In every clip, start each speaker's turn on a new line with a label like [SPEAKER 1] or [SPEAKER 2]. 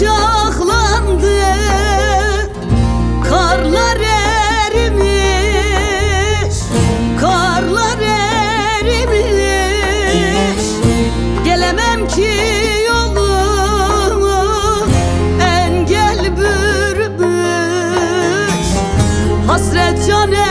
[SPEAKER 1] bıçaklandı Karlar erimiş Karlar erimiş. Gelemem ki yolumu Engel bürbüş Hasret can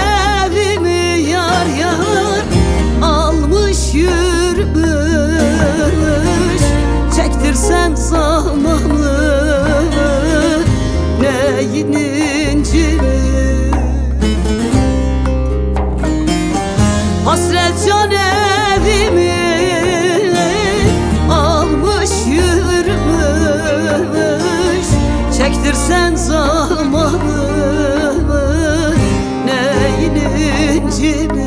[SPEAKER 1] Çektirsen zamanı Neyin incini